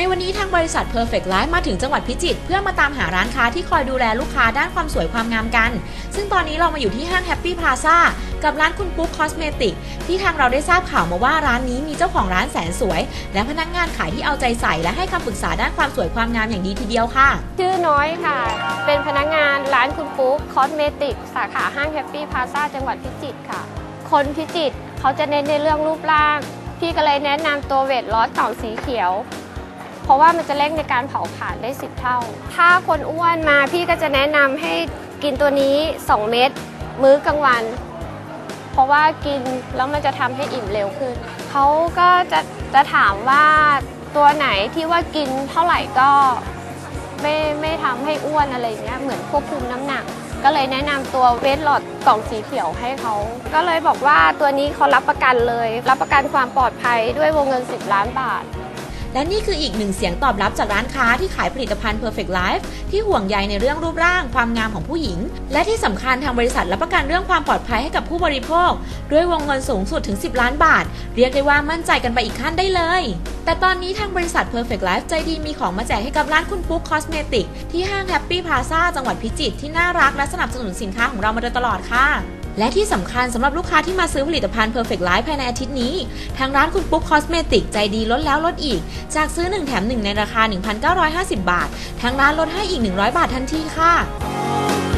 ในวันนี้ทางบริษัท Perfect Life มาถึงจังหวัดพิจิตรเพื่อมาตามหาร้านค้าที่คอยดูแลลูกค้าด้านความสวยความงามกัน ซึ่งตอนนี้เรามาอยู่ที่ห้าง Happy Plaza กับร้านคุณปุ๊กคอสเมติกที่ทางเราได้ทราบข่าวมาว่าร้านนี้มีเจ้าของร้านแสนสวย และพนักงานขายที่เอาใจใส่และให้คำปรึกษาด้านความสวยความงามอย่างดีทีเดียวค่ะ ชื่อน้อยค่ะ เป็นพนักงานร้านคุณปุ๊กคอสเมติกสาขาห้างแฮปปี้พาซาจังหวัดพิจิตรค่ะ คนพิจิตรเขาจะเน้นในเรื่องรูปร่าง พี่ก็เลยแนะนำตัวเวทลอสกล่องสีเขียว เพราะว่ามันจะเร่งในการเผาผลาญได้ 10 เท่า ถ้าคนอ้วนมาพี่ก็จะแนะนำให้กินตัวนี้ 2 เม็ดมื้อกลางวัน เพราะว่ากินแล้วมันจะทำให้อิ่มเร็วขึ้น เขาก็จะจะถามว่าตัวไหนที่ว่ากินเท่าไหร่ก็ไม่ไม่ทำให้อ้วนอะไรเงี้ยเหมือนควบคุมน้ำหนัก ก็เลยแนะนำตัวเวทหลอดกล่องสีเขียวให้เขา ก็เลยบอกว่าตัวนี้เขารับประกันเลย รับประกันความปลอดภัยด้วยวงเงิน 10 ล้านบาท และนี่คืออีกหนึ่งเสียงตอบรับจากร้านค้าที่ขายผลิตภัณฑ์ Perfect Life ที่ห่วงใยในเรื่องรูปร่างความงามของผู้หญิง และที่สำคัญทางบริษัทรับประกันเรื่องความปลอดภัยให้กับผู้บริโภค ด้วยวงเงินสูงสุดถึง 10 ล้านบาท เรียกได้ว่ามั่นใจกันไปอีกขั้นได้เลย แต่ตอนนี้ทางบริษัท Perfect Life ใจดีมีของมาแจกให้กับร้านคุณปุ๊กคอสเมติกที่ห้าง Happy Plaza จังหวัดพิจิตรที่น่ารักและสนับสนุนสินค้าของเรามาโดยตลอดค่ะ และที่สำคัญสำหรับลูกค้าที่มาซื้อผลิตภัณฑ์ Perfect Life ภายในอาทิตย์นี้ ทางร้านคุณปุ๊กคอสเมติกใจดีลดแล้วลดอีก จากซื้อ 1 แถม 1 ในราคา 1,950 บาท ทางร้านลดให้อีก 100 บาททันทีค่ะ